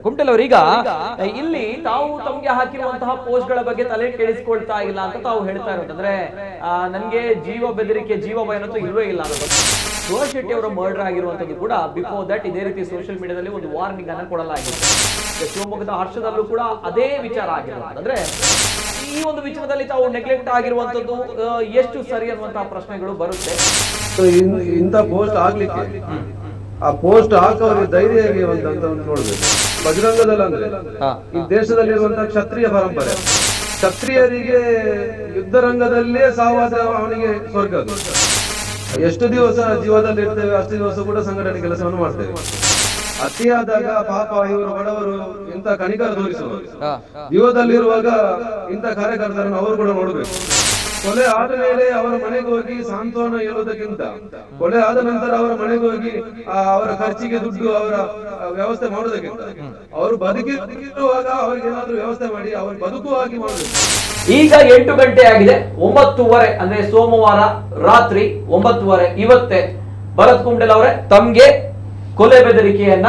Quintal ಈಗ ಇಲ್ಲಿ ತಾವು ತಮ್ಗೆ ಹಾಕಿರುವಂತಹ ಪೋಸ್ಟ್ಗಳ ಬಗ್ಗೆ ತಲೆ ಕೆಡಿಸ್ಕೊಳ್ತಾ ಇಲ್ಲ ಅಂತ ತಾವು ಹೇಳ್ತಾ ಇರೋದಂದ್ರೆ ಆ, ನನ್ಗೆ ಜೀವ ಬೆದರಿಕೆ ಜೀವ ಭಯ ಅನ್ನೋದು ಇಲ್ವೇ ಇಲ್ಲ ಸುಭಾಷ್ ಶೆಟ್ಟಿ ಅವರ ಮರ್ಡರ್ ಆಗಿರುವಂತದ್ದು ಕೂಡ ಬಿಫೋರ್ ದಟ್ ಇದೇ ರೀತಿ ಸೋಷಿಯಲ್ ಮೀಡಿಯಾದಲ್ಲಿ ಒಂದು ವಾರ್ನಿಂಗ್ ಅನ್ನ ಕೊಡಲಾಗಿದೆ. ಶಿವಮೊಗ್ಗದ ಹರ್ಷದಲ್ಲೂ ಕೂಡ ಅದೇ ವಿಚಾರ ಆಗಿರೋದು ಅಂದ್ರೆ ಈ ಒಂದು ವಿಚಾರದಲ್ಲಿ ತಾವು ನೆಗ್ಲೆಕ್ಟ್ ಆಗಿರುವಂತದ್ದು ಎಷ್ಟು ಸರಿ ಅನ್ನುವಂತಹ ಪ್ರಶ್ನೆಗಳು ಬರುತ್ತೆ. ಇಂಥ ಪೋಸ್ಟ್ ಆಗ್ಲಿಕ್ಕೆ ಆ ಪೋಸ್ಟ್ ಹಾಕೋರಿಗೆ ಧೈರ್ಯ ಹೇಗೆ ಅಂತ ನೋಡ್ಬೇಕು. ಬಜರಂಗದಲ್ಲ ಅಂದ್ರೆ ಈ ದೇಶದಲ್ಲಿರುವಂತಹ ಕ್ಷತ್ರಿಯ ಪರಂಪರೆ. ಕ್ಷತ್ರಿಯರಿಗೆ ಯುದ್ಧ ರಂಗದಲ್ಲೇ ಸಾವಾದ್ರೆ ಅವನಿಗೆ ಸ್ವರ್ಗ ಎಷ್ಟು ದಿವಸ ಜೀವದಲ್ಲಿ ಇರ್ತೇವೆ ಅಷ್ಟು ದಿವಸ ಕೂಡ ಸಂಘಟನೆ ಕೆಲಸವನ್ನು ಮಾಡ್ತೇವೆ. ಅತಿಯಾದಾಗ ಪಾಪ ಇವರು ಬಡವರು ಇಂಥ ಕಣಿಕರ ತೋರಿಸುವರು. ಜೀವದಲ್ಲಿರುವಾಗ ಇಂಥ ಕಾರ್ಯಕರ್ತರನ್ನು ಅವರು ಕೂಡ ನೋಡಬೇಕು. ಕೊಲೆ ಆದ ಮೇಲೆ ಅವರ ಮನೆಗೆ ಹೋಗಿ ಸಾಂತ್ವನ ಹೇಳುವುದಕ್ಕಿಂತ, ಕೊಲೆ ಆದ ನಂತರ ಅವರ ಮನೆಗೆ ಹೋಗಿ ಅವರ ಖರ್ಚಿಗೆ ದುಡ್ಡು, ಅವರ ವ್ಯವಸ್ಥೆ ಮಾಡುವುದಕ್ಕಿಂತ. ಅವರು ಬದುಕಿರುವಾಗ ಅವರಿಗೆ ಏನಾದ್ರೂ ವ್ಯವಸ್ಥೆ ಮಾಡಿ, ಅವರು ಬದುಕುವಾಗಿ ಮಾಡಬೇಕು ಈಗ ಎಂಟು ಗಂಟೆ ಆಗಿದೆ, ಒಂಬತ್ತುವರೆ, ಅಂದ್ರೆ ಸೋಮವಾರ ರಾತ್ರಿ ಒಂಬತ್ತುವರೆ, ಇವತ್ತೇ ಭರತ್ ಕುಂಡಲ್ ಅವರೇ ತಮ್ಗೆ ಕೊಲೆ ಬೆದರಿಕೆಯನ್ನ,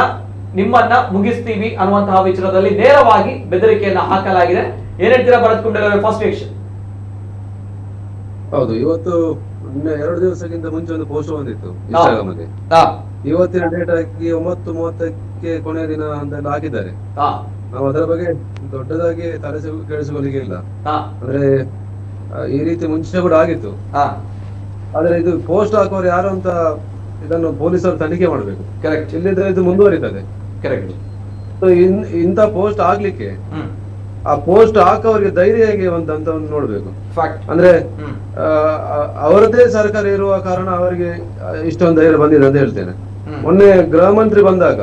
ನಿಮ್ಮನ್ನ ಮುಗಿಸ್ತೀವಿ ಅನ್ನುವಂತಹ ವಿಚಾರದಲ್ಲಿ ನೇರವಾಗಿ ಬೆದರಿಕೆಯನ್ನ ಹಾಕಲಾಗಿದೆ. ಏನ್ ಹೇಳ್ತೀರಾ ಭರತ್ ಕುಂಡೆಲ್ ಅವರೇ ಫಸ್ಟ್ ಹೌದು ಇವತ್ತು ಎರಡು ದಿವಸಕ್ಕಿಂತ ಮುಂಚೆ ಒಂದು ಪೋಸ್ಟ್ ಬಂದಿತ್ತು ಇನ್ಸ್ಟಾಗ್ರಾಮಲ್ಲಿ ಇವತ್ತಿನ ಡೇಟ್ ಹಾಕಿ ಒಂಬತ್ತು ಮೂವತ್ತಕ್ಕೆ ಕೊನೆಯ ದಿನ ಅಂತೆಲ್ಲ ಹಾಕಿದ್ದಾರೆ. ನಾವು ಅದರ ಬಗ್ಗೆ ದೊಡ್ಡದಾಗಿ ತಲೆ ಸಿಗು- ಕೆಡಿಸಿಕೊಳ್ಳಿಕ್ಕೆ ಇಲ್ಲ. ಅಂದ್ರೆ ಈ ರೀತಿ ಮುಂಚೆ ಕೂಡ ಆಗಿತ್ತು. ಆದ್ರೆ ಇದು ಪೋಸ್ಟ್ ಹಾಕುವವರು ಯಾರು ಅಂತ ಇದನ್ನು ಪೊಲೀಸರು ತನಿಖೆ ಮಾಡಬೇಕು. ಕರೆಕ್ಟ್ ಇಲ್ಲಿದ್ರೆ ಇದು ಮುಂದುವರಿತದೆ. ಕರೆಕ್ಟ್ ಸೊ ಇಂಥ ಪೋಸ್ಟ್ ಆಗ್ಲಿಕ್ಕೆ ಆ ಪೋಸ್ಟ್ ಹಾಕೋರಿಗೆ ಧೈರ್ಯ ಹೇಗೆ ಅಂತ ಒಂದು ನೋಡ್ಬೇಕು? ಅಂದ್ರೆ ಅವರದೇ ಸರ್ಕಾರ ಇರುವ ಕಾರಣ ಅವರಿಗೆ ಇಷ್ಟೊಂದು ಧೈರ್ಯ ಬಂದಿದೆ ಅಂತ ಹೇಳ್ತೇನೆ. ಮೊನ್ನೆ ಗೃಹ ಮಂತ್ರಿ ಬಂದಾಗ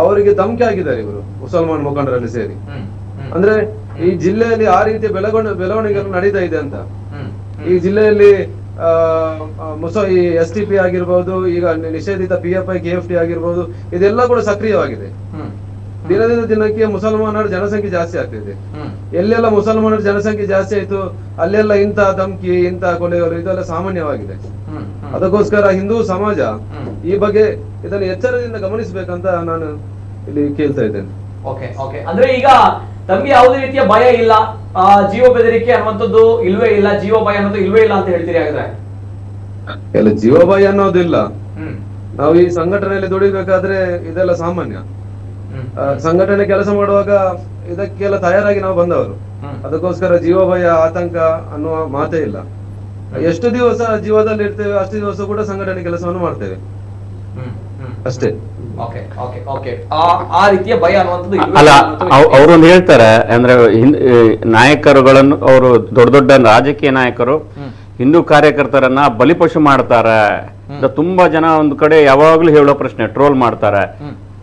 ಅವರಿಗೆ ಧಮಕಿ ಹಾಕಿದ್ದಾರೆ ಇವರು ಮುಸಲ್ಮಾನ್ ಮುಖಂಡರಲ್ಲಿ ಸೇರಿ. ಅಂದ್ರೆ ಈ ಜಿಲ್ಲೆಯಲ್ಲಿ ಆ ರೀತಿಯ ಬೆಳವಣ ಬೆಳವಣಿಗೆ ನಡೀತಾ ಇದೆ ಅಂತ. ಈ ಜಿಲ್ಲೆಯಲ್ಲಿ ಮುಸ ಈ ಎಸ್ ಟಿ ಪಿ ಆಗಿರ್ಬೋದು ಈಗ ನಿಷೇಧಿತ P F I K F T ಆಗಿರ್ಬಹುದು ಇದೆಲ್ಲ ಕೂಡ ಸಕ್ರಿಯವಾಗಿದೆ. ದಿನದಿಂದ ದಿನಕ್ಕೆ ಮುಸಲ್ಮಾನರ ಜನಸಂಖ್ಯೆ ಜಾಸ್ತಿ ಆಗ್ತಿದೆ. ಎಲ್ಲೆಲ್ಲ ಮುಸಲ್ಮಾನರ ಜನಸಂಖ್ಯೆ ಜಾಸ್ತಿ ಆಯ್ತು ಅಲ್ಲೆಲ್ಲ ಇಂಥ ಧಮ್ಕಿ ಇಂತ ಕೊಲೆಗಳು ಇದೆಲ್ಲ ಸಾಮಾನ್ಯವಾಗಿದೆ. ಅದಕ್ಕೋಸ್ಕರ ಹಿಂದೂ ಸಮಾಜ ಈ ಬಗ್ಗೆ ಇದನ್ನು ಎಚ್ಚರದಿಂದ ಗಮನಿಸಬೇಕಂತ ನಾನು ಇಲ್ಲಿ ಕೇಳ್ತಾ ಇದ್ದೇನೆ. Okay okay. ಅಂದ್ರೆ ಈಗ ತಮ್ಗೆ ಯಾವುದೇ ರೀತಿಯ ಭಯ ಇಲ್ಲ ಆ, ಜೀವ ಬೆದರಿಕೆ ಅನ್ನುವಂಥದ್ದು ಇಲ್ವೇ ಇಲ್ಲ ಜೀವ ಭಯ ಅನ್ನೋದು ಇಲ್ವೇ ಇಲ್ಲ ಅಂತ ಹೇಳ್ತೀರಿ ಹಾಗಾದ್ರೆ? ಎಲ್ಲ ಜೀವಭಯ ಅನ್ನೋದಿಲ್ಲ. ನಾವು ಈ ಸಂಘಟನೆಯಲ್ಲಿ ದುಡಿಬೇಕಾದ್ರೆ ಇದೆಲ್ಲ ಸಾಮಾನ್ಯ. ಸಂಘಟನೆ ಕೆಲಸ ಮಾಡುವಾಗ ಇದಕ್ಕೆಲ್ಲ ತಯಾರಾಗಿ ನಾವು ಬಂದವರು. ಅದಕ್ಕೋಸ್ಕರ ಜೀವ ಭಯ ಆತಂಕ ಅನ್ನುವ ಮಾತೇ ಇಲ್ಲ. ಎಷ್ಟು ದಿವಸ ಜೀವದಲ್ಲಿ ಇರ್ತೇವೆ ಅಷ್ಟು ದಿವಸ ಕೂಡ ಸಂಘಟನೆ ಕೆಲಸವನ್ನು ಮಾಡ್ತೇವೆ. ಅಷ್ಟೇ. Okay okay okay. ಆ ಆ ರೀತಿಯ ಭಯ ಅನ್ನುವಂಥದ್ದು ಅಲ್ಲ ಅವ್ರೊಂದು ಹೇಳ್ತಾರೆ ಅಂದ್ರೆ ನಾಯಕರುಗಳನ್ನು ಅವರು ದೊಡ್ಡ ದೊಡ್ಡ ರಾಜಕೀಯ ನಾಯಕರು ಹಿಂದೂ ಕಾರ್ಯಕರ್ತರನ್ನ ಬಲಿಪಶು ಮಾಡ್ತಾರೆ. ಅಂತ ತುಂಬಾ ಜನ ಒಂದು ಕಡೆ ಯಾವಾಗ್ಲೂ ಹೇಳೋ ಪ್ರಶ್ನೆ ಟ್ರೋಲ್ ಮಾಡ್ತಾರೆ.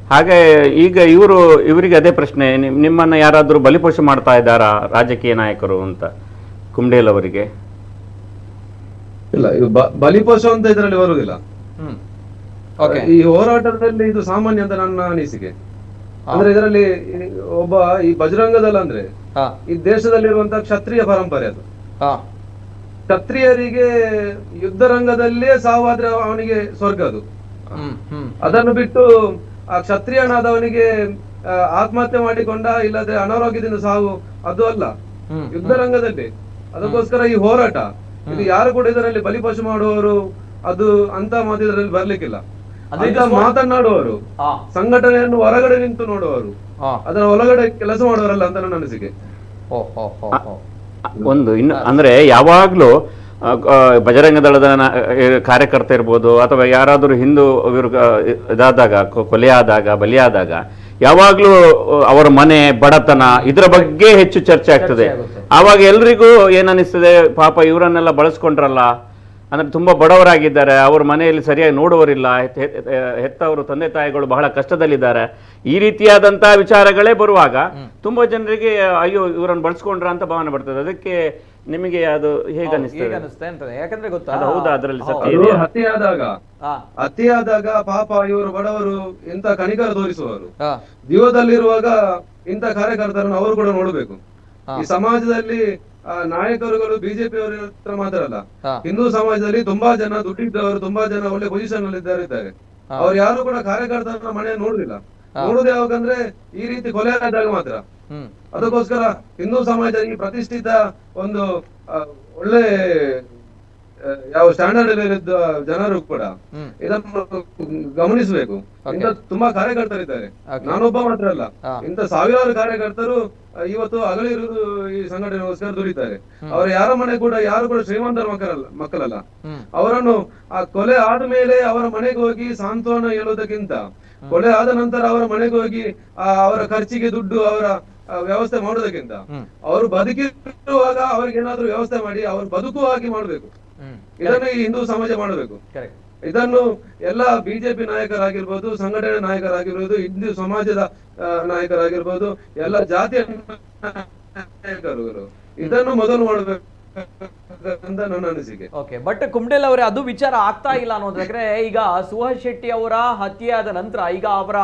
ಹಾಗೆ ಈಗ ಇವರು ಇವರಿಗೆ ಅದೇ ಪ್ರಶ್ನೆ ನಿಮ್ಮನ್ನು ನಿಮ್ಮನ್ನ ಯಾರಾದ್ರೂ ಬಲಿಪಶು ಮಾಡ್ತಾ ಇದ್ದಾರಾ ರಾಜಕೀಯ ನಾಯಕರು ಅಂತ ಕುಂಡೇಲ್ ಅವರಿಗೆ? ಇಲ್ಲ ಬಲಿಪೋಷ ಬಲಿಪಶು ಅಂತ ಇದರಲ್ಲಿ ಬರುವುದಿಲ್ಲ ಈ ಹೋರಾಟದಲ್ಲಿ ಇದು ಸಾಮಾನ್ಯ ಅಂತ ನನ್ನ ಅನಿಸಿಕೆ. ಅಂದ್ರೆ ಇದರಲ್ಲಿ ಒಬ್ಬ ಈ ಬಜರಂಗದಲ್ಲ ಅಂದ್ರೆ ಈ ದೇಶದಲ್ಲಿರುವಂತಹ ಕ್ಷತ್ರಿಯ ಪರಂಪರೆ ಅದು. ಹಾ. ಕ್ಷತ್ರಿಯರಿಗೆ ಯುದ್ಧ ರಂಗದಲ್ಲೇ ಸಾವಾದ್ರೆ ಅವನಿಗೆ ಸ್ವರ್ಗ ಅದು. ಹ್ಮ್ ಹ್ಮ್. ಅದನ್ನು ಬಿಟ್ಟು ಆ ಕ್ಷತ್ರಿಯನಾದವನಿಗೆ ಆತ್ಮಹತ್ಯೆ ಮಾಡಿಕೊಂಡ ಇಲ್ಲದ್ರೆ ಅನಾರೋಗ್ಯದಿಂದ ಸಾವು ಅದು ಅಲ್ಲ. ಯುದ್ಧ ರಂಗದಲ್ಲಿ ಅದಕ್ಕೋಸ್ಕರ ಈ ಹೋರಾಟ. ಇದು ಯಾರು ಕೂಡ ಇದರಲ್ಲಿ ಬಲಿಪಶು ಮಾಡುವವರು ಅದು ಅಂತ ಮಾತು ಇದರಲ್ಲಿ ಬರ್ಲಿಕ್ಕಿಲ್ಲ. ಮಾತನಾಡುವವರು ಸಂಘಟನೆಯನ್ನು ಹೊರಗಡೆ ನಿಂತು ನೋಡುವವರು ಅದರ ಒಳಗಡೆ ಕೆಲಸ ಮಾಡುವರಲ್ಲ ಅಂತ ನನ್ನ ಅನಿಸಿಕೆ ಒಂದು ಇನ್ನು ಅಂದ್ರೆ ಯಾವಾಗ್ಲೂ ಬಜರಂಗ ದಳದ ಕಾರ್ಯಕರ್ತ ಇರ್ಬೋದು ಅಥವಾ ಯಾರಾದರೂ ಹಿಂದೂ ಇವರು ಇದಾದಾಗ ಕೊಲೆಯಾದಾಗ ಬಲಿಯಾದಾಗ ಯಾವಾಗಲೂ ಅವರ ಮನೆ ಬಡತನ ಇದರ ಬಗ್ಗೆ ಹೆಚ್ಚು ಚರ್ಚೆ ಆಗ್ತದೆ. ಆವಾಗ ಎಲ್ರಿಗೂ ಏನನ್ನಿಸ್ತದೆ ಪಾಪ ಇವರನ್ನೆಲ್ಲ ಬಳಸ್ಕೊಂಡ್ರಲ್ಲ ಅಂದ್ರೆ ತುಂಬಾ ಬಡವರಾಗಿದ್ದಾರೆ ಅವ್ರ ಮನೆಯಲ್ಲಿ ಸರಿಯಾಗಿ ನೋಡುವರಿಲ್ಲ ಹೆತ್- ಹೆತ್- ಹೆತ್ತವರು ತಂದೆ ತಾಯಿಗಳು ಬಹಳ ಕಷ್ಟದಲ್ಲಿದ್ದಾರೆ. ಈ ರೀತಿಯಾದಂತಹ ವಿಚಾರಗಳೇ ಬರುವಾಗ ತುಂಬಾ ಜನರಿಗೆ ಅಯ್ಯೋ ಇವರನ್ನು ಬಳಸ್ಕೊಂಡ್ರ ಅಂತ ಭಾವನೆ ಬರ್ತದೆ. ಅದಕ್ಕೆ ನಿಮಗೆ ಅದು ಹೇಗೆ ಹೇಗೆ ಅನಿಸ್ತದೆ? ಅನಿಸುತ್ತೆ ಅಂತ ಯಾಕಂದ್ರೆ ಗೊತ್ತಾ? ಅದು ಹೌದಾ ಅದ್ರಲ್ಲಿ ಸತ್ಯ ಇದೆಯಾ ಹಾ. ಹತ್ಯೆಯಾದಾಗ ಪಾಪ ಇವರು ಬಡವರು ಇಂತ ಕನಿಕರ ತೋರಿಸುವರು ಹಾ. ಇಂತ ಇಂಥ ಕಾರ್ಯಕರ್ತರನ್ನು ಅವರು ಕೂಡ ನೋಡಬೇಕು. ಹಾ. ಈ ಸಮಾಜದಲ್ಲಿ ಆ, ನಾಯಕರುಗಳು ಬಿಜೆಪಿ ಅವರ ಹತ್ರ ಮಾತ್ರ ಅಲ್ಲ. ಹಾ. ಹಿಂದೂ ಸಮಾಜದಲ್ಲಿ ತುಂಬಾ ಜನ ದುಡ್ಡಿದ್ದವರು ತುಂಬಾ ಜನ ಒಳ್ಳೆ ಪೊಸಿಷನ್ ಅಲ್ಲಿ ಇದ್ದಾರೆ. ಇದ್ದಾರೆ ಅವ್ರು ಯಾರು ಕೂಡ ಕಾರ್ಯಕರ್ತರನ್ನ ಮನೆ ನೋಡುದಿಲ್ಲ. ನೋಡುದು ಯಾವಾಗಂದ್ರೆ ಈ ರೀತಿ ಕೊಲೆ ಆದಾಗ ಮಾತ್ರ. ಹ್ಮ್. ಅದಕ್ಕೋಸ್ಕರ ಹಿಂದೂ ಸಮಾಜದಲ್ಲಿ ಪ್ರತಿಷ್ಠಿತ ಒಂದು ಒಳ್ಳೆ ಯಾವ ಸ್ಟ್ಯಾಂಡರ್ಡ್ ಇದ್ದ ಜನರು ಕೂಡ ಇದನ್ನು ಗಮನಿಸಬೇಕು. ಇಂತ ತುಂಬಾ ಕಾರ್ಯಕರ್ತರಿದ್ದಾರೆ ನಾನು ನಾನೊಬ್ಬ ಮಾತ್ರ ಅಲ್ಲ. ಇಂತ ಸಾವಿರಾರು ಕಾರ್ಯಕರ್ತರು ಇವತ್ತು ಅಗಲಿರುವುದು ಈ ಸಂಘಟನೆಗೋಸ್ಕರ ದುಡಿತಾರೆ. ಅವರ ಯಾರ ಮನೆ ಕೂಡ ಯಾರು ಕೂಡ ಶ್ರೀಮಂತರ ಮಕ್ಕಳಲ್ಲ ಮಕ್ಕಳಲ್ಲ. ಅವರನ್ನು ಆ ಕೊಲೆ ಆದ ಮೇಲೆ ಅವರ ಮನೆಗೆ ಹೋಗಿ ಸಾಂತ್ವನ ಹೇಳುವುದಕ್ಕಿಂತ ಕೊಲೆ ಆದ ನಂತರ ಅವರ ಮನೆಗೆ ಹೋಗಿ ಆ, ಅವರ ಖರ್ಚಿಗೆ ದುಡ್ಡು ಅವರ ವ್ಯವಸ್ಥೆ ಮಾಡೋದಕ್ಕಿಂತ ಅವರು ಬದುಕಿರುವಾಗ ಅವ್ರಿಗೇನಾದ್ರೂ ವ್ಯವಸ್ಥೆ ಮಾಡಿ ಅವ್ರು ಬದುಕುವ ಹಾಗೆ ಮಾಡ್ಬೇಕು. ಇದನ್ನು ಈ ಹಿಂದೂ ಸಮಾಜ ಮಾಡಬೇಕು. ಇದನ್ನು ಎಲ್ಲ ಬಿಜೆಪಿ ನಾಯಕರಾಗಿರ್ಬೋದು ಸಂಘಟನೆ ನಾಯಕರಾಗಿರ್ಬೋದು ಹಿಂದೂ ಸಮಾಜದ ನಾಯಕರಾಗಿರ್ಬೋದು ಎಲ್ಲ ಜಾತಿಯ ನಾಯಕರು ಇದನ್ನು ಮೊದಲು ಮಾಡಬೇಕು ಅಂತ ನನ್ನ ಅನಿಸಿಕೆ. ಓಕೆ ಬಟ್ ಕುಮ್ಡೆಲ್ ಅವರೇ ಅದು ವಿಚಾರ ಆಗ್ತಾ ಇಲ್ಲ ಅನ್ನೋದಾದ್ರೆ ಈಗ ಸುಹಾಸ್ ಶೆಟ್ಟಿ ಅವರ ಹತ್ಯೆ ಆದ ನಂತರ ಈಗ ಅವರ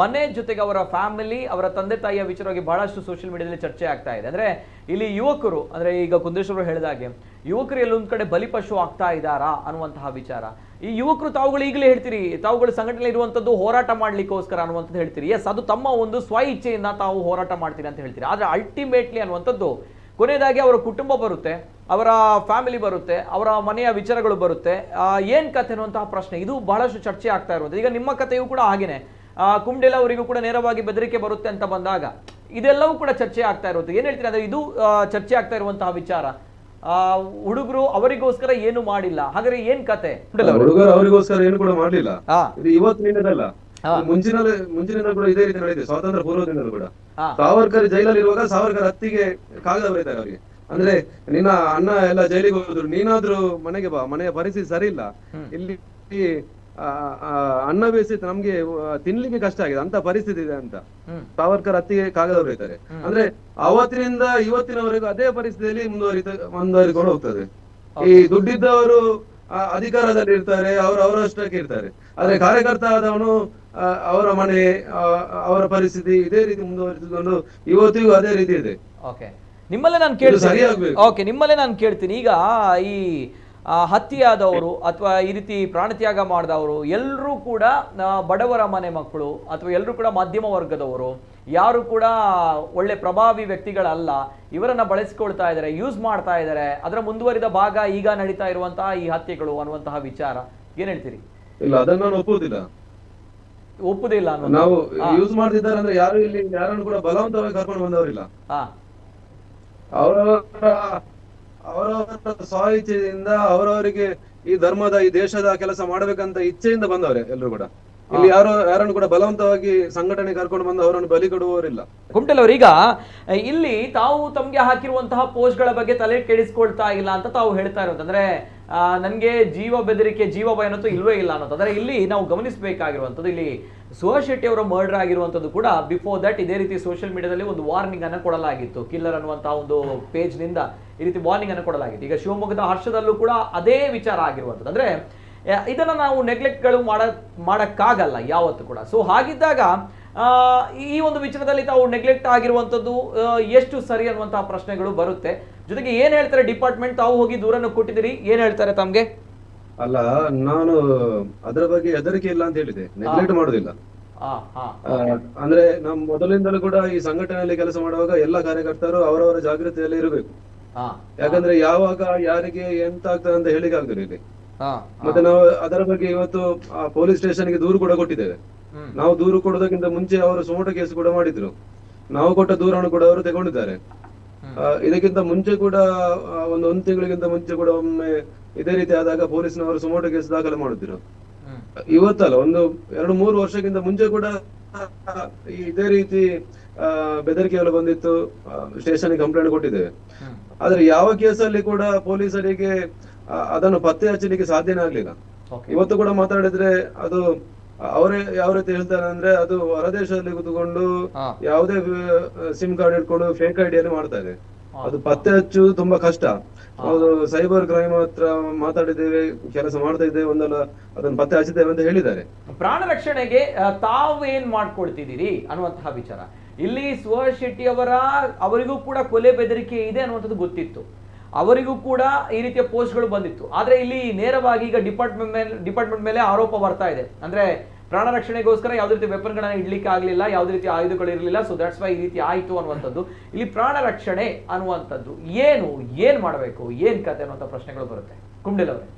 ಮನೆ ಜೊತೆಗೆ ಅವರ ಫ್ಯಾಮಿಲಿ, ಅವರ ತಂದೆ ತಾಯಿಯ ವಿಚಾರವಾಗಿ ಬಹಳಷ್ಟು ಸೋಷಿಯಲ್ ಮೀಡಿಯಾದಲ್ಲಿ ಚರ್ಚೆ ಆಗ್ತಾ ಇದೆ. ಅಂದ್ರೆ ಇಲ್ಲಿ ಯುವಕರು, ಅಂದ್ರೆ ಈಗ ಕುಂದೇಶ್ವರು ಹೇಳಿದಾಗೆ ಯುವಕರು ಎಲ್ಲೊಂದು ಕಡೆ ಬಲಿಪಶು ಆಗ್ತಾ ಇದ್ದಾರಾ ಅನ್ನುವಂತಹ ವಿಚಾರ. ಈ ಯುವಕರು ತಾವುಗಳು ಈಗಲೇ ಹೇಳ್ತೀರಿ, ತಾವುಗಳು ಸಂಘಟನೆ ಇರುವಂತದ್ದು ಹೋರಾಟ ಮಾಡ್ಲಿಕ್ಕೋಸ್ಕರ ಅನ್ನುವಂಥದ್ದು ಹೇಳ್ತೀರಿ. ಎಸ್ ಅದು ತಮ್ಮ ಒಂದು ಸ್ವ ಇಚ್ಛೆಯಿಂದ ತಾವು ಹೋರಾಟ ಮಾಡ್ತೀರಿ ಅಂತ ಹೇಳ್ತೀರಿ. ಆದರೆ ಅಲ್ಟಿಮೇಟ್ಲಿ ಅನ್ನುವಂಥದ್ದು, ಕೊನೆಯದಾಗಿ ಅವರ ಕುಟುಂಬ ಬರುತ್ತೆ, ಅವರ ಫ್ಯಾಮಿಲಿ ಬರುತ್ತೆ, ಅವರ ಮನೆಯ ವಿಚಾರಗಳು ಬರುತ್ತೆ. ಏನು ಕಥೆ ಅನ್ನುವಂತಹ ಪ್ರಶ್ನೆ. ಇದು ಬಹಳಷ್ಟು ಚರ್ಚೆ ಆಗ್ತಾ ಇರುವಂಥದ್ದು. ಈಗ ನಿಮ್ಮ ಕಥೆಯೂ ಕೂಡ ಹಾಗೇನೆ. ಕುಮ್ಡೆಲ ಅವರಿಗೂ ಕೂಡ ನೇರವಾಗಿ ಬೆದರಿಕೆ ಬರುತ್ತೆ ಅಂತ ಬಂದಾಗ ಇದೆಲ್ಲವೂ ಕೂಡ ಚರ್ಚೆ ಆಗ್ತಾ ಇರುತ್ತೆ. ಏನ್ ಹೇಳ್ತೀರಾ? ಅಂದ್ರೆ ಇದು ಚರ್ಚೆ ಆಗ್ತಾ ಇರುವಂತಹ ವಿಚಾರ. ಹುಡುಗರು ಅವರಿಗೋಸ್ಕರ ಏನು ಮಾಡಿಲ್ಲ. ಹಾಗಾದ್ರೆ ಏನ್ ಕತೆ? ಹುಡುಗರು ಅವರಿಗೋಸ್ಕರ ಏನು ಕೂಡ ಮಾಡಲಿಲ್ಲ. ಇವತ್ತು ಇದು ಇವತ್ತಿನಿಂದಲ್ಲ ಹಾ. ಮುಂಚಿನ ಮುಂಚಿನಿಂದ ಕೂಡ ಇದೇ ರೀತಿ ನಡೆದಿದೆ ಸ್ವಾತಂತ್ರ್ಯ ಪೂರ್ವದಿಂದಲೂ ಕೂಡ. ಸಾವರ್ಕರ್ ಜೈಲಲ್ಲಿ ಇರುವಾಗ ಸಾವರ್ಕರ್ ಹತ್ತಿಗೆ ಕಾಗದ ಬರೀತಾರೆ ಅವರಿಗೆ. ಅಂದ್ರೆ ನಿನ್ನ ಅಣ್ಣ ಎಲ್ಲ ಜೈಲಿಗೆ ಹೋದ್ರು ನೀನಾದ್ರೂ ಮನೆಗೆ ಬಾ ಮನೆಯ ಪರಿಸ್ಥಿತಿ ಸರಿ ಇಲ್ಲ. ಇಲ್ಲಿ ಅನ್ನ ಬೇಯಿಸಿದ್ರೆ ನಮ್ಗೆ ತಿನ್ಲಿಕ್ಕೆ ಕಷ್ಟ ಆಗಿದೆ. ಅಂತ ಪರಿಸ್ಥಿತಿ ಇದೆ ಅಂತ. ಸಾವರ್ಕರ್ ಹತ್ತಿಗೆ ಕಾಗದ ಬರೀತಾರೆ. ಅಂದ್ರೆ ಅವತ್ತಿನಿಂದ ಇವತ್ತಿನವರೆಗೂ ಅದೇ ಪರಿಸ್ಥಿತಿಯಲ್ಲಿ ಮುಂದುವರಿತ ಮುಂದುವರಿಕೊಂಡು ಹೋಗ್ತದೆ. ಈ ದುಡ್ಡಿದ್ದವರು ಅಧಿಕಾರದಲ್ಲಿ ಇರ್ತಾರೆ ಅವರು ಅವರಷ್ಟಕ್ಕೆ ಇರ್ತಾರೆ. ಆದ್ರೆ ಕಾರ್ಯಕರ್ತ ಆದವನು ಅವರ ಮನೆ ಅವರ ಪರಿಸ್ಥಿತಿ ಇದೇ ರೀತಿ ಮುಂದುವರಿಸಿಕೊಂಡು ಇವತ್ತಿಗೂ ಅದೇ ರೀತಿ ಇದೆ. ನಿಮ್ಮಲ್ಲೇ ನಾನು ಕೇಳ್ತೀನಿ. ಸರಿಯಾಗ್ಬೇಕು. ಓಕೆ ನಿಮ್ಮಲ್ಲೇ ನಾನು ಕೇಳ್ತೀನಿ. ಈಗ ಈ ಹತ್ಯೆಯಾದವರು ಅಥವಾ ಈ ರೀತಿ ಪ್ರಾಣತ್ಯಾಗ ಮಾಡಿದವರು ಎಲ್ಲರೂ ಕೂಡ ಬಡವರ ಮನೆ ಮಕ್ಕಳು ಅಥವಾ ಎಲ್ಲರೂ ಕೂಡ ಮಧ್ಯಮ ವರ್ಗದವರು ಯಾರು ಕೂಡ ಒಳ್ಳೆ ಪ್ರಭಾವಿ ವ್ಯಕ್ತಿಗಳಲ್ಲ ಇವರನ್ನ ಬಳಸಿಕೊಳ್ತಾ ಇದ್ದಾರೆ ಯೂಸ್ ಮಾಡ್ತಾ ಇದ್ದಾರೆ ಅದರ ಮುಂದುವರಿದ ಭಾಗ ಈಗ ನಡೀತಾ ಇರುವಂತಹ ಈ ಹತ್ಯೆಗಳು ಅನ್ನುವಂತಹ ವಿಚಾರ. ಏನ್ ಹೇಳ್ತೀರಿ? ಇಲ್ಲ ಅದನ್ನ ನಾನು ಒಪ್ಪುವುದಿಲ್ಲ. ಒಪ್ಪುದಿಲ್ಲ ನಾವು ಯೂಸ್ ಮಾಡ್ತಿದ್ದಾರೆ ಅಂದ್ರೆ ಯಾರು ಇಲ್ಲಿ ಯಾರನ್ನು ಕೂಡ ಬಲವಂತವಾಗಿ ಕರ್ಕೊಂಡು ಬಂದವರಿಲ್ಲ. ಹಾ. ಅವರವರ ಅವರವರ ಸ್ವ ಇಚ್ಛೆಯಿಂದ ಅವರವರಿಗೆ ಈ ಧರ್ಮದ ಈ ದೇಶದ ಕೆಲಸ ಮಾಡ್ಬೇಕಂತ ಇಚ್ಛೆಯಿಂದ ಬಂದವರೇ ಎಲ್ಲರೂ ಕೂಡ. ಇಲ್ಲಿ ಯಾರು ಯಾರನ್ನು ಕೂಡ ಬಲವಂತವಾಗಿ ಸಂಘಟನೆ ಕರ್ಕೊಂಡು ಬಂದು ಅವರನ್ನು ಬಲಿ ಕೊಡುವವರಿಲ್ಲ. ಕುಂಟಲ್ ಅವರೀಗ ಇಲ್ಲಿ ತಾವು ತಮ್ಗೆ ಹಾಕಿರುವಂತಹ ಪೋಸ್ಟ್ಗಳ ಬಗ್ಗೆ ತಲೆ ಕೆಡಿಸ್ಕೊಳ್ತಾ ಇಲ್ಲ ಅಂತ ತಾವು ಹೇಳ್ತಾ ಇರೋದು. ಅಂದ್ರೆ ನನ್ಗೆ ಜೀವ ಬೆದರಿಕೆ, ಜೀವ ಭಯ ಅನ್ನೋದು ಇಲ್ವೇ ಇಲ್ಲ ಅನ್ನೋದು. ಆದರೆ ಇಲ್ಲಿ ನಾವು ಗಮನಿಸಬೇಕಾಗಿರುವಂಥದ್ದು, ಇಲ್ಲಿ ಸುಹಾಸ್ ಶೆಟ್ಟಿ ಅವರ ಮರ್ಡರ್ ಆಗಿರುವಂಥದ್ದು ಕೂಡ ಬಿಫೋರ್ ದಟ್ ಇದೇ ರೀತಿ ಸೋಷಿಯಲ್ ಮೀಡಿಯಾದಲ್ಲಿ ಒಂದು ವಾರ್ನಿಂಗ್ ಅನ್ನು ಕೊಡಲಾಗಿತ್ತು. ಕಿಲ್ಲರ್ ಅನ್ನುವಂಥ ಒಂದು ಪೇಜ್ನಿಂದ ಈ ರೀತಿ ವಾರ್ನಿಂಗ್ ಅನ್ನು ಕೊಡಲಾಗಿತ್ತು. ಈಗ ಶಿವಮೊಗ್ಗದ ಹರ್ಷದಲ್ಲೂ ಕೂಡ ಅದೇ ವಿಚಾರ ಆಗಿರುವಂಥದ್ದು. ಅಂದರೆ ಇದನ್ನು ನಾವು ನೆಗ್ಲೆಕ್ಟ್ಗಳು ಮಾಡ, ಮಾಡೋಕ್ಕಾಗಲ್ಲ ಯಾವತ್ತು ಕೂಡ. ಸೊ ಹಾಗಿದ್ದಾಗ ಈ ಒಂದು ವಿಚಾರದಲ್ಲಿ ತಾವು ನೆಗ್ಲೆಕ್ಟ್ ಆಗಿರುವಂಥದ್ದು ಎಷ್ಟು ಸರಿ ಅನ್ನುವಂತಹ ಪ್ರಶ್ನೆಗಳು ಬರುತ್ತೆ. ಜೊತೆಗೆ ಏನ್ ಹೇಳ್ತಾರೆ ಡಿಪಾರ್ಟ್ಮೆಂಟ್? ತಾವು ಹೋಗಿ ದೂರನ್ನು ಕೊಟ್ಟಿದ್ದೀರಿ. ಏನ್ ಹೇಳ್ತಾರೆ ತಮ್ಗೆ? ಅಲ್ಲ ನಾನು ಅದರ ಬಗ್ಗೆ ಹೆದರಿಕೆ ಇಲ್ಲ ಅಂತ ಹೇಳಿದೆ. ನೆಗ್ಲೆಕ್ಟ್ ಮಾಡುದಿಲ್ಲ. ಅಂದ್ರೆ ನಮ್ ಮೊದಲಿಂದಲೂ ಕೂಡ ಈ ಸಂಘಟನೆಯಲ್ಲಿ ಕೆಲಸ ಮಾಡುವಾಗ ಎಲ್ಲ ಕಾರ್ಯಕರ್ತರು ಅವರವರ ಜಾಗೃತಿಯಲ್ಲಿ ಇರಬೇಕು. ಯಾಕಂದ್ರೆ ಯಾವಾಗ ಯಾರಿಗೆ ಎಂತ ಆಗ್ತದೆ ಅಂತ ಹೇಳಿಕ್ಕೆ ಆಗ್ತದೆ ಇಲ್ಲಿ. ಮತ್ತೆ ನಾವು ಅದರ ಬಗ್ಗೆ ಇವತ್ತು ಪೊಲೀಸ್ ಸ್ಟೇಷನ್ಗೆ ದೂರು ಕೂಡ ಕೊಟ್ಟಿದ್ದೇವೆ. ನಾವು ದೂರು ಕೊಡೋದಕ್ಕಿಂತ ಮುಂಚೆ ಅವರು ಸುಮೋಟ ಕೇಸ್ ಕೂಡ ಮಾಡಿದ್ರು. ನಾವು ಕೊಟ್ಟ ದೂರನ್ನು ಕೂಡ ಅವರು ತಗೊಂಡಿದ್ದಾರೆ. ಇದಕ್ಕಿಂತ ಮುಂಚೆ ಕೂಡ ಒಂದು ಒಂದು ತಿಂಗಳಿಗಿಂತ ಮುಂಚೆ ಕೂಡ ಒಮ್ಮೆ ಇದೇ ರೀತಿ ಆದಾಗ ಪೊಲೀಸ್ನವರು ಸುಮೋಟ ಕೇಸ್ ದಾಖಲೆ ಮಾಡುತ್ತಿರು ಇವತ್ತಲ್ಲ ಒಂದು ಎರಡು ಮೂರು ವರ್ಷಕ್ಕಿಂತ ಮುಂಚೆ ಕೂಡ ಇದೇ ರೀತಿ ಆ, ಬೆದರಿಕೆ ಎಲ್ಲ ಬಂದಿತ್ತು. ಸ್ಟೇಷನ್ ಕಂಪ್ಲೇಂಟ್ ಕೊಟ್ಟಿದ್ದೇವೆ. ಆದ್ರೆ ಯಾವ ಕೇಸಲ್ಲಿ ಕೂಡ ಪೊಲೀಸರಿಗೆ ಅದನ್ನು ಪತ್ತೆ ಹಚ್ಚಲಿಕ್ಕೆ ಸಾಧ್ಯನೇ ಆಗ್ಲಿಲ್ಲ. ಇವತ್ತು ಕೂಡ ಮಾತಾಡಿದ್ರೆ ಅದು ಅವರೇ ಯಾವ ರೀತಿ ಹೇಳ್ತಾರೆ ಅಂದ್ರೆ ಅದು ಹೊರದೇಶದಲ್ಲಿ ಕೂತ್ಕೊಂಡು. ಯಾವುದೇ ಸಿಮ್ ಕಾರ್ಡ್ ಇಟ್ಕೊಂಡು ಫೇಕ್ ಐಡಿಯನ್ನು ಮಾಡ್ತಾ ಇದೆ. ಅದು ಪತ್ತೆ ಹಚ್ಚುವುದು ತುಂಬಾ ಕಷ್ಟ. ಅವರು ಸೈಬರ್ ಕ್ರೈಮ್ ಹತ್ರ ಮಾತಾಡಿದ್ದೇವೆ ಕೆಲಸ ಮಾಡ್ತಾ ಇದ್ದೇವೆ ಒಂದಲ್ಲ ಅದನ್ನ ಪತ್ತೆ ಹಚ್ಚಿದ್ದೇವೆ ಅಂತ ಹೇಳಿದ್ದಾರೆ. ಪ್ರಾಣ ರಕ್ಷಣೆಗೆ ತಾವೇನ್ ಮಾಡ್ಕೊಳ್ತಿದ್ದೀರಿ ಅನ್ನುವಂತಹ ವಿಚಾರ. ಇಲ್ಲಿ ಸುಹಾಸ್ ಶೆಟ್ಟಿ ಅವರ ಅವರಿಗೂ ಕೂಡ ಕೊಲೆ ಬೆದರಿಕೆ ಇದೆ ಅನ್ನುವಂಥದ್ದು ಗೊತ್ತಿತ್ತು. ಅವರಿಗೂ ಕೂಡ ಈ ರೀತಿಯ ಪೋಸ್ಟ್ಗಳು ಬಂದಿತ್ತು. ಆದ್ರೆ ಇಲ್ಲಿ ನೇರವಾಗಿ ಈಗ ಡಿಪಾರ್ಟ್ಮೆಂಟ್ ಮೇಲೆ ಡಿಪಾರ್ಟ್ಮೆಂಟ್ ಮೇಲೆ ಆರೋಪ ಬರ್ತಾ ಇದೆ. ಅಂದ್ರೆ ಪ್ರಾಣ ರಕ್ಷಣೆಗೋಸ್ಕರ ಯಾವುದೇ ರೀತಿ ವೆಪನ್ಗಳನ್ನ ಇಡ್ಲಿಕ್ಕೆ ಆಗಲಿಲ್ಲ ಯಾವುದೇ ರೀತಿ ಆಯುಧಗಳು ಇರಲಿಲ್ಲ ಸೊ ದಟ್ಸ್ ವೈ ಈ ರೀತಿ ಆಯ್ತು ಅನ್ನುವಂಥದ್ದು. ಇಲ್ಲಿ ಪ್ರಾಣ ರಕ್ಷಣೆ ಅನ್ನುವಂಥದ್ದು ಏನು ಏನ್ ಮಾಡಬೇಕು ಏನ್ ಕತೆ ಅನ್ನುವಂಥ ಪ್ರಶ್ನೆಗಳು ಬರುತ್ತೆ. ಕುಂಡಿಲ್ ಅವರೇ.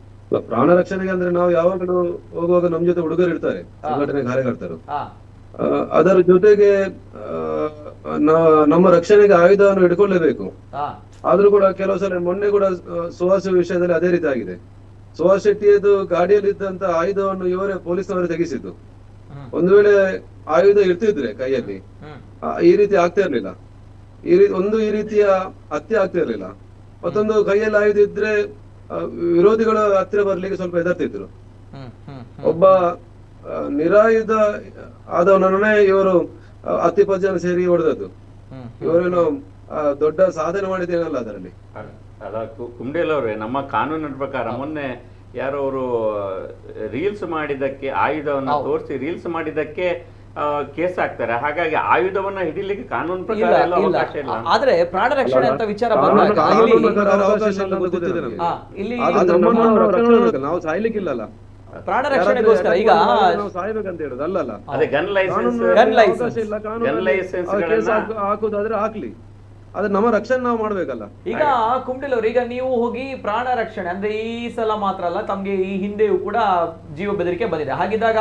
ಪ್ರಾಣ ರಕ್ಷಣೆಗೆ ಅಂದ್ರೆ ನಾವು ಯಾವಾಗಲೂ ಹೋಗುವಾಗ ನಮ್ ಜೊತೆ ಹುಡುಗರು ಇರ್ತಾರೆ ಸಂಘಟನೆ ಕಾರ್ಯಕರ್ತರು. ಅದರ ಜೊತೆಗೆ ನಮ್ಮ ರಕ್ಷಣೆಗೆ ಆಯುಧವನ್ನು ಹಿಡ್ಕೊಳ್ಳೇಬೇಕು. ಆದ್ರೂ ಕೂಡ ಕೆಲವು ಸಲ ಮೊನ್ನೆ ಕೂಡ ಸುಹಾಸ ವಿಷಯದಲ್ಲಿ ಅದೇ ರೀತಿ ಆಗಿದೆ ಸುಹಾಸ್ ಶೆಟ್ಟಿಯದು ಗಾಡಿಯಲ್ಲಿದ್ದಂತ ಆಯುಧವನ್ನು ಇವರೇ ಪೊಲೀಸ್ನವರೇ ತೆಗೆಸಿದ್ದು. ಒಂದು ವೇಳೆ ಆಯುಧ ಇರ್ತಿದ್ರೆ ಕೈಯಲ್ಲಿ ಈ ರೀತಿ ಆಗ್ತಾ ಇರ್ಲಿಲ್ಲ. ಈ ರೀತಿ ಒಂದು ಈ ರೀತಿಯ ಹತ್ಯೆ ಆಗ್ತಾ ಇರ್ಲಿಲ್ಲ. ಮತ್ತೊಂದು ಕೈಯಲ್ಲಿ ಆಯುಧ ಇದ್ರೆ ವಿರೋಧಿಗಳ ಹತ್ತಿರ ಬರ್ಲಿಕ್ಕೆ ಸ್ವಲ್ಪ ಹೆದರ್ತಿದ್ರು. ಒಬ್ಬ ನಿರಾಯುಧ ಆದವನನ್ನೇ ಇವರು ಆ, ಹತ್ತು ಜನ ಸೇರಿ ಹೊಡೆದದ್ದು. ಇವರೇನು ದೊಡ್ಡ ಸಾಧನೆ ಮಾಡಿದ್ದೇನಲ್ಲ ಅದರಲ್ಲಿ. ಅಲ್ಲ ಕುಂಬೇಲ್ ಅವ್ರೆ ನಮ್ಮ ಕಾನೂನಿನ ಪ್ರಕಾರ ಮೊನ್ನೆ ಯಾರೋ ಅವರು ರೀಲ್ಸ್ ಮಾಡಿದಕ್ಕೆ ಆಯುಧವನ್ನ. ತೋರಿಸಿ ರೀಲ್ಸ್ ಮಾಡಿದಕ್ಕೆ ಕೇಸ್ ಹಾಕ್ತಾರೆ. ಹಾಗಾಗಿ ಆಯುಧವನ್ನ ಹಿಡಿಲಿಕ್ಕೆ ಕಾನೂನು ಪ್ರಕಾರ ಎಲ್ಲ ಅವಕಾಶ ಇಲ್ಲ. ಆದ್ರೆ ಪ್ರಾಣ ರಕ್ಷಣೆ ಅಂತ ವಿಚಾರ ಬಂದಾಗ ಇಲ್ಲಿ ನಾವು ಸಾಯ್ಲಿಕ್ಕಿಲ್ಲಲ್ಲ. ಪ್ರಾಣ ರಕ್ಷಣೆಗೋಸ್ಕರ ಈಗ ನಾವು ಸಾಯ್ಬೇಕಂತ ಹೇಳುದು. ಅಲ್ಲಲ್ಲ ಅದೇ ಗನ್ ಲೈಸೆನ್ಸ್ ಗನ್ ಲೈಸೆನ್ಸ್ ಇಲ್ಲ ಕಾನೂನು ಕೇಸ್ ಹಾಕುದಾದ್ರೆ ಹಾಕ್ಲಿ. ಆದ್ರೆ ನಮ್ಮ ರಕ್ಷಣೆ ನಾವು ಮಾಡ್ಬೇಕಲ್ಲ. ಈಗ ಕುಂಟಲ್ ಅವ್ರು ಈಗ ನೀವು ಹೋಗಿ ಪ್ರಾಣ ರಕ್ಷಣೆ ಅಂದ್ರೆ ಈ ಸಲ ಮಾತ್ರ ಅಲ್ಲ ತಮ್ಗೆ ಈ ಹಿಂದೆಯೂ ಕೂಡ ಜೀವ ಬೆದರಿಕೆ ಬಂದಿದೆ. ಹಾಗಿದ್ದಾಗ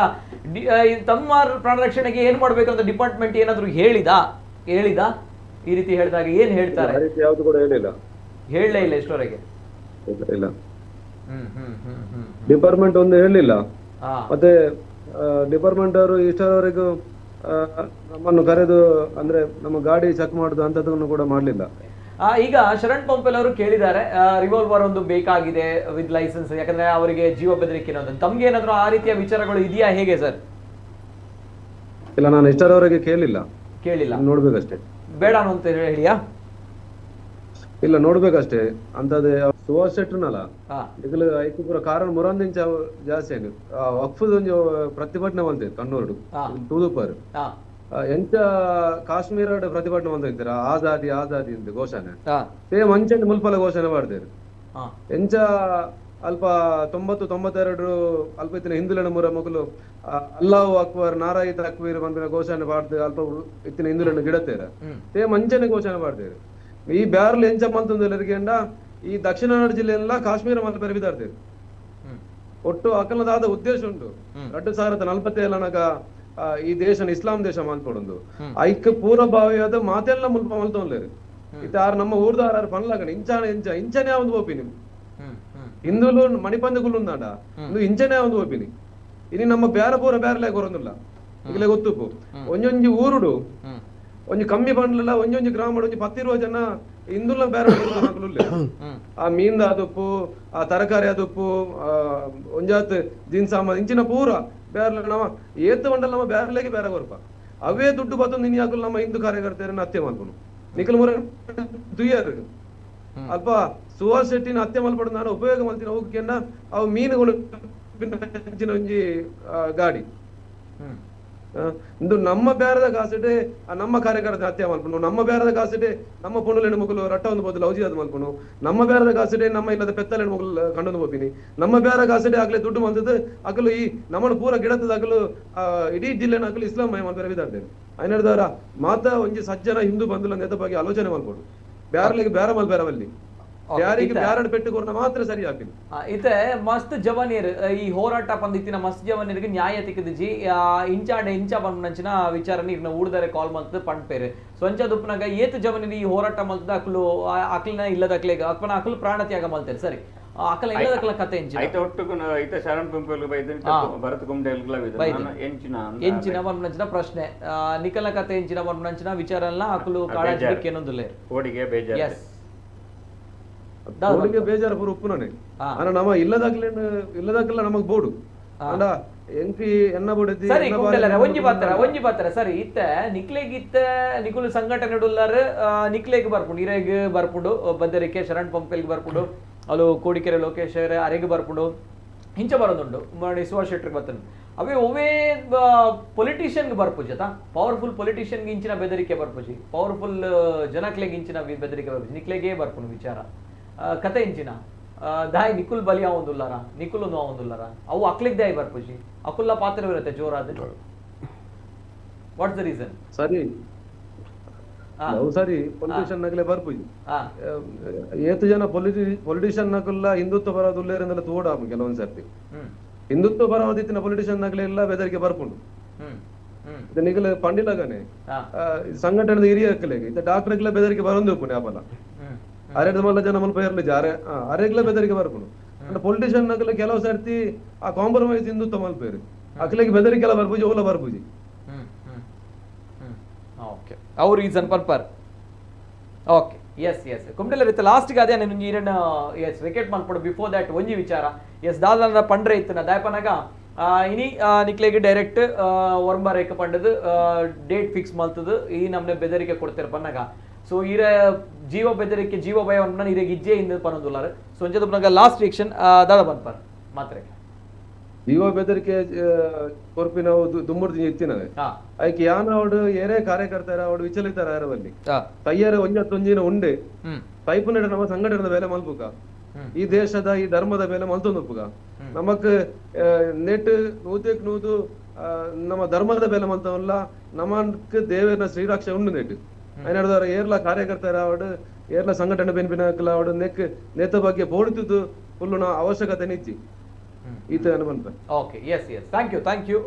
ತಮ್ಮ ಪ್ರಾಣ ರಕ್ಷಣೆಗೆ ಏನ್ ಮಾಡ್ಬೇಕು ಅಂತ ಡಿಪಾರ್ಟ್ಮೆಂಟ್ ಏನಾದ್ರು ಹೇಳಿದ? ಹೇಳಿದ? ಈ ರೀತಿ ಹೇಳಿದಾಗ ಏನ್ ಹೇಳ್ತಾರೆ? ರೀತಿ ಯಾವ್ದು ಕೂಡ ಹೇಳಿಲ್ಲ. ಹೇಳಲೇ ಇಲ್ಲ ಇಷ್ಟವರೆಗೆ ಇಲ್ಲ, ಡಿಪಾರ್ಟ್ಮೆಂಟ್ ಒಂದು ಹೇಳಿಲ್ಲ. ಹಾ. ಮತ್ತೆ ಡಿಪಾರ್ಟ್ಮೆಂಟ್ ಅವರು ಇಷ್ಟರವರೆಗೂ ನಮ್ಮನ್ನು ಕರೆದು ಅಂದ್ರೆ ನಮ್ಮ ಗಾಡಿ ಚೆಕ್ ಮಾಡುದು ಅಂತದನ್ನು ಕೂಡ ಮಾಡಲಿಲ್ಲ. ಈಗ ಶರಣ್ ಪಂಪೆಲ್ ಅವರು ಕೇಳಿದ್ದಾರೆ ರಿವಾಲ್ವರ್ ಒಂದು ಬೇಕಾಗಿದೆ ವಿತ್ ಲೈಸೆನ್ಸ್ ಯಾಕಂದ್ರೆ ಅವರಿಗೆ ಜೀವ ಬೆದರಿಕೆ ಅನ್ನೋದು ತಮ್ಗೆ ಏನಾದ್ರು ಆ ರೀತಿಯ ವಿಚಾರಗಳು ಇದೆಯಾ ಹೇಗೆ ಸರ್? ಇಲ್ಲ ನಾನು ಇಷ್ಟರವರೆಗೆ ಕೇಳಿಲ್ಲ. ಕೇಳಿಲ್ಲ. ನೋಡ್ಬೇಕಷ್ಟೇ. ಬೇಡ ಅಂತ ಹೇಳಿಯಾ? ಇಲ್ಲ ನೋಡ್ಬೇಕಷ್ಟೇ. ಅಂತದೇ ಸುಭಾಷ್ ಶೆಟ್ಟರ್ನಲ್ಲ? ಹಾ. ಈಗಲೂ ಐಕು ಪೂರ ಕಾರಣ ಮುರಂದಿಂಚ ಜಾಸ್ತಿ ಆಗಿ. ವಕ್ಫದ ಒಂದು ಪ್ರತಿಭಟನೆ ಬಂದಿದೆ ಕಣ್ಣೂರು. ತೂದುಪರ್ ಎಂತ ಎಂಚ ಕಾಶ್ಮೀರ ಪ್ರತಿಭಟನೆ ಬಂದಿದ್ದೀರ ಆಜಾದಿ ಆಜಾದಿ ಅಂತ ಘೋಷಣೆ. ಸೇಮ್ ಅಂಚೆ ಮುಲ್ಪಲ ಘೋಷಣೆ ಮಾಡ್ತಾರೆ ಎಂಚ ಅಲ್ಪ ತೊಂಬತ್ತು ತೊಂಬತ್ತೆರಡು ಅಲ್ಪ ಇತ್ತಿನ ಹಿಂದುಳಿನ ಮುರ ಮಗಲು ಅಲ್ಲಾಹು ಅಕ್ಬರ್ ನಾರಾಯಿತ ಅಕ್ಬೀರ್ ಬಂದ ಘೋಷಣೆ ಮಾಡ್ದೆ ಅಲ್ಪ ಇತ್ತಿನ ಹಿಂದುಳಿನ ಗಿಡತೇರ ಸೇಮ್ ಅಂಚನೆ ಘೋಷಣೆ ಮಾಡ್ತೇವೆ ಈ ಬ್ಯಾರಲ್ ಎಂಚ ಮಂತಂದೆಲ್ಲರಿಗೆಂಡ ಈ ದಕ್ಷಿಣ ಕನ್ನಡ ಜಿಲ್ಲೆಯಲ್ಲ ಕಾಶ್ಮೀರ ಬೆರಬಿದಾಡ್ತೇವೆ ಹ್ಮ್. ಒಟ್ಟು ಅಕಲದಾದ ಉದ್ದೇಶ ಉಂಟು. ಎರಡು ಸಾವಿರದ ನಲ್ಪತ್ತೇಳ ಈ ದೇಶನ ಇಸ್ಲಾಂ ದೇಶ ಮಾಲ್ಪಡೊಂದು. ಐಕ್ ಪೂರ್ವಭಾವಿಯಾದ ಮಾತೆಲ್ಲ ಮುಲ್ಪ ಮಲ್ತೊಂದ್ಲೇರು ಇತ್ತ ಆರು ನಮ್ಮ ಊರ್ದಾರ ಆರು ಪನ್ಲಾಗಣ ಇಂಚಾಣ ಇಂಚ ಇಂಚನೆ ಒಂದು ಹ್ಮ್ ಹಿಂದುಲು ಮಣಿಪಂದ ಇಂಚನೇ ಇಂದು ಇಂಚನೆ ಒಂದು ಓಪಿನಿ ಇನ್ನು ನಮ್ಮ ಬ್ಯಾರ ಪೂರ ಬ್ಯಾರಲೆ ಗೊರೊಂದುಲ್ಲ ಇಲ್ಲೇ ಗೊತ್ತುಪ್ಪು ಒಂಜೊಂಜಿ ಊರುಡು. ಒಂಜಿ ಕಮ್ಮಿ ಬಂಡ್ಲಲ್ಲ ಒಂಜೊಂಜಿ ಗ್ರಾಮ ಒಂಜಿ ಪತ್ತಿರುವ ಜನ ಇಂದುಲ್ಲ ಬೇರೆ ಆ ಮೀನ್ದ ಅದುಪ್ಪು ಆ ತರಕಾರಿ ಅದುಪ್ಪು ಆ ಒಂಜಾತ್ ದಿನ ಸಾಮಾನ್ ಇಂಚಿನ ಪೂರ ಬೇರೆ ನಮ್ಮ ಏತ್ ಬಂಡಲ್ ನಮ್ಮ ಬೇರೆಲೆಗೆ ಬೇರೆ ಬರ್ಪ. ಅವೇ ದುಡ್ಡು ಬತ್ತು ನಿನ್ ಯಾಕಲು ನಮ್ಮ ಹಿಂದೂ ಕಾರ್ಯಕರ್ತರ ಹತ್ಯೆ ಮಾಡ್ಕೊನು. ನಿಖಲ್ ಮುರ ದುಯ್ಯಾರ ಅಲ್ಪ ಸುಹಾಸ್ ಶೆಟ್ಟಿನ ಹತ್ಯೆ ಮಲ್ಪಡ ನಾನು ಉಪಯೋಗ ಮಾಡ್ತೀನಿ ಅವಕ್ಕೆನ್ನ ಅವು ಮೀನುಗಳು ಒಂಜಿ ಗಾಡಿ. ಇಂದು ನಮ್ಮ ಬೇರದ ಕಾಸಿಟೆ ನಮ್ಮ ಕಾರ್ಯಕರ್ತ ಹತ್ಯೆ ಮಲ್ಪನು ನಮ್ಮ ಬೇರದ ಕಾಸಿಟೆ ನಮ್ಮ ಪೊಣ್ಣುಲೆಣ್ಣು ಮಗಳು ರಟ್ಟ ಒಂದು ಬದಲು ಅದು ಮಲ್ಪನು ನಮ್ಮ ಬೇರದ ಕಾಸಿಟೆ ನಮ್ಮ ಇಲ್ಲದ ಪೆತ್ತಲೆಣ್ಣು ಮಗಳು ಕಂಡು ಹೋಗ್ತೀನಿ ನಮ್ಮ ಬೇರ ಕಾಸಿಟೆ ಆಗ್ಲೇ ದುಡ್ಡು ಬಂದದ್ದು, ಅಗಲು ಈ ನಮ್ಮನ್ನು ಪೂರ ಗಿಡದ ಅಗಲು ಇಡೀ ಜಿಲ್ಲೆನ ಅಗಲು ಇಸ್ಲಾಂ ಮಯ ಮಲ್ಪರ ವಿಧಾಡ್ತೇವೆ ಐನಡ್ದವರ ಮಾತ ಒಂಜಿ ಸಜ್ಜನ ಹಿಂದೂ ಬಂಧುಲ ಬಗ್ಗೆ ಆಲೋಚನೆ ಮಾಡ್ಬೋದು ಬೇರೆ ಬೇರೆ ಮಲ್ಬೇರವಲ್ಲಿ. ಇತ್ತೆ. ಮಸ್ತ್ ಜವನೀರ್ ಈ ಹೋರಾಟ ಪಂದಿತ್ತಿನ ಮಸ್ತ್ ಜವಾನಿಯರಿಗೆ ನ್ಯಾಯ ತಿಕ್ಕದಿಜಿ ಇಂಚಾಂಡ ಇಂಚ ಬಂದಂಚಿನ ವಿಚಾರ ಇರ್ನ ಊಡ್ದರೆ ಕಾಲ್ ಮಂತದ ಪಂಡ್ಪೇರು ಸ್ವಂಚ ದುಪ್ಪನಾಗ ಏತ್ ಜವಾನಿರಿ ಈ ಹೋರಾಟ ಮಲ್ತದ ಅಕ್ಲು ಅಕ್ಲಿನ ಇಲ್ಲದ ಅಕ್ಲೆಗ ಅಕ್ಪನ ಅಕ್ಲು ಪ್ರಾಣ ತ್ಯಾಗ ಮಲ್ತೇರು ಸರಿ ಅಕಲ ಇಲ್ಲದ ಅಕ್ಲ ಕತೆ ಎಂಚಿನ ಐತ ಒಟ್ಟು ಐತ ಶರಣ್ ಪಂಪಲ್ ಬೈದ ಹಾ. ಭರತ್ ಬೈದು. ಎಂಚಿನ ಎಂಚಿನ ಬರ್ಮನಂಚಿನ ಪ್ರಶ್ನೆ. ನಿಕಲ ನಿಖಲ ಕತೆ ಎಂಚಿನ ಬರ್ಮನಂಚಿನ ವಿಚಾರ ಎಲ್ಲ ಅಕ್ಲು ಆ, ಕಾಳಜಿ ಬೇಜಾರು. ಏನೊಂದುಲ್ಲೆ ಬೇಜಾರು. ಎಸ್ ಅವರಿಗೆ ಬೇಜಾರು ಪೂರ ಉಪ್ಪುನನೆ ಹಾ. ನಮ ಇಲ್ಲದಾಗ್ಲೇ ಇಲ್ಲದಾಗಲ್ಲ ನಮಗ್ ಬೋಡು ಅಂಡ ಎಂಪಿ ಎನ್ನ ಬುಡದಿ ಸರಿ ಒಂಜಿ ಬರ್ತಾರ ಒಂಜಿ ಬರ್ತಾರ ಸರಿ ಇತ್ತ ನಿಕ್ಲೆಗಿತ್ತ ನಿಕುಲು ಸಂಘಟನೆ ಉಳ್ಳಾರ ನಿಕ್ಲೆಗ್ ಬರ್ಪುಂಡು ಇರೆಗ್ ಬರ್ಪುಂಡು ಬದ್ದರಿಕೆ ಶರಣ್ ಪಂಪೆಲ್ಗೆ ಬರ್ಪುಂಡು ಅಲು ಕೋಡಿಕೆರೆ ಲೋಕೇಶ್ ಅರೆಗ್ ಬರ್ಪುಂಡು ಹಿಂಚ ಬರೋದುಂಡು ಮಾಡಿ ಸುಭಾಷ್ ಶೆಟ್ರಿಗೆ ಬರ್ತಾನೆ. ಅವೇ ಒವೇ ಪೊಲಿಟಿಷಿಯನ್ಗೆ ಬರ್ಪುಜತ ಪವರ್ಫುಲ್ ಪೊಲಿಟಿಷಿಯನ್ಗೆ ಇಂಚಿನ ಬೆದರಿಕೆ ಬರ್ಪುಜಿ ಪವರ್ಫುಲ್ ಜನಕ್ಲೆಗ್ ಇಂಚಿನ ಬೆದರಿಕೆ ಬರ್ಪುಜಿ ನಿಕ್ಲೆಗೆ ಬರ್ಪುಂಡು ವಿಚಾರ. ಕತೆ ಇಂಚಿನ. ದಾಯ್ ನಿಕುಲ್ ಬಲಿಯಾ ಒಂದುಲ್ಲಾರ ನಿಕುಲು ನೋ ಒಂದುಲ್ಲಾರ ಅವು ಅಕ್ಲಿದ್ದೇ ಬರ್ಪುಜಿ ಅಕುಲ್ಲ ಪಾತ್ರವಿರುತ್ತೆ ಜೋರಾದ. ವಾಟ್ಸ್ ದ ರೀಸನ್ ಸರಿ. ಅವು ಸರಿ. ಪೊಲಿಟಿಷಿಯನ್ ನಗಲೆ ಬರ್ಪುಜಿ ಏತು ಜನ ಪೊಲಿಟಿ ಪೊಲಿಟಿಷಿಯನ್ ನಗುಲ್ಲ ಹಿಂದುತ್ವ ಬರೋದು ತೋಡ ತೋಡಾಪು ಕೆಲವೊಂದು ಸರ್ತಿ. ಹಿಂದುತ್ವ ಬರೋದಿತ್ತಿನ ಪೊಲಿಟಿಷಿಯನ್ ನಗಲೆ ಎಲ್ಲ ಬೆದರಿಕೆ ಬರ್ಪುಂಡು ನಿಗಲ ಪಂಡಿಲಗನೆ ಸಂಘಟನೆದ ಹಿರಿಯಕ್ಕಲೆಗೆ ಇತ್ತ ಬೆದರಿಕೆ ಬೆದರಿಗೆ ಬರೋದು ಪುಣ್ಯಾಪಲ ಅರೆಗ್ಲಮಲ್ಲ ಜನ ಮನ್ಪ ಇರ್ಲಿ ಜಾರೆ. ಅರೆಗ್ಲ ಬೆದರಿಕೆ ಬರ್ಬೋದು. ಅಂದ್ರೆ ಪೊಲಿಟಿಷಿಯನ್ ಅಗಲ ಕೆಲವು ಸರ್ತಿ ಆ ಕಾಂಪ್ರಮೈಸ್ ಇಂದು ತಮಲ್ ಪೇರಿ. ಅಕ್ಲಿಗೆ ಬೆದರಿಕೆ ಬರ್ಪುಜಿ ಬರ್ಬೋದು ಓಲ ಬರ್ಬೋದು ಓಕೆ. ಅವ್ರ reason for per okay S S ಕುಂಬ್ಳೆಲ್ಲ ಇತ್ತು ಲಾಸ್ಟ್ಗೆ ಅದೇ ನಾನು ನೀರನ್ನ ಎಸ್ ವಿಕೆಟ್ ಮಾಡ್ಕೊಡು ಬಿಫೋರ್ ದಟ್ ಒಂಜಿ ವಿಚಾರ. ಎಸ್ ದಾದಾನ ಪಂಡ್ರೆ ಇತ್ತು. ನಾ ದಯಪನಾಗ ಇನಿ ನಿಕ್ಲೆಗೆ ಡೈರೆಕ್ಟ್ ವರ್ಮ ರೇಖ ಪಂಡದು ಡೇಟ್ ಫಿಕ್ಸ್ ಮಾಡ್ತದ. ಈ ನಮ್ನೆ ಬೆದರಿಕೆ ಕೊಡ್ತಿರ ಬನ್ನಾಗ ಸೊ ಈರ ಜೀವ ಬೆದರಿಕೆ ಜೀವ ಭಯವನ್ನು ನೀರಿಗೆ ಇಜ್ಜೆ ಇಂದ ಪನೊಂದುಲ್ಲಾರ ಸೊ ಪನಾಗ ಲಾಸ್ಟ್ ರಿಯಾಕ್ಷನ್ ದಾದ ಬಂದ್ಪರ್ ಮಾತ್ರೆ. ಜೀವ ಬೆದರಿಕೆ ಕೊರ್ಪಿನ ದುಮ್ಮುರ್ದಿ ಎತ್ತಿನವೆ ಹಾ. ಐಕ್ ಯಾನ ಅವಡು ಏನೇ ಕಾರ್ಯಕರ್ತರ ಅವಡು ವಿಚಲಿತರ ಯಾರವಲ್ಲಿ ತಯ್ಯಾರ ಒಂಜತ್ತೊಂಜಿನ ಉಂಡೆ. ಪೈಪು ನಡೆ ನಮ್ಮ ಸಂಘಟನೆದ ಬೆಲೆ ಮಲ್ಪುಗ ಈ ದೇಶದ ಈ ಧರ್ಮದ ಬೆಲೆ ಮಲ್ತೊಂದುಪ್ಪುಗ ನಮಕ್ ನೆಟ್ ನೂತಕ್ ನೂತು ಆ, ನಮ್ಮ ಧರ್ಮದ ಬೆಲೆ ಮಲ್ತವಲ್ಲ ನಮಕ್ ದೇವರ ಶ್ರೀರಾಕ್ಷ ಉಂಡು ನೆಟ್. അതിനടുത്ത് ഏരള ಕಾರ್ಯಕರ್ತರಾವಡು ಏರ್ಲಾ ಸಂಘಟನೆ ಬೆನ್ಪಿನಕಲಾವಡು ನೆಕ್ ನೇತ ಬಗ್ಗೆ ಬೋಡ್ತಿದ್ದು ಫುಲ್ಲು ಅವಶ್ಯಕತೆ ನಿಚ್ಚಿ ಈತ ಅನುಬಂಧ. Okay yes yes thank you thank you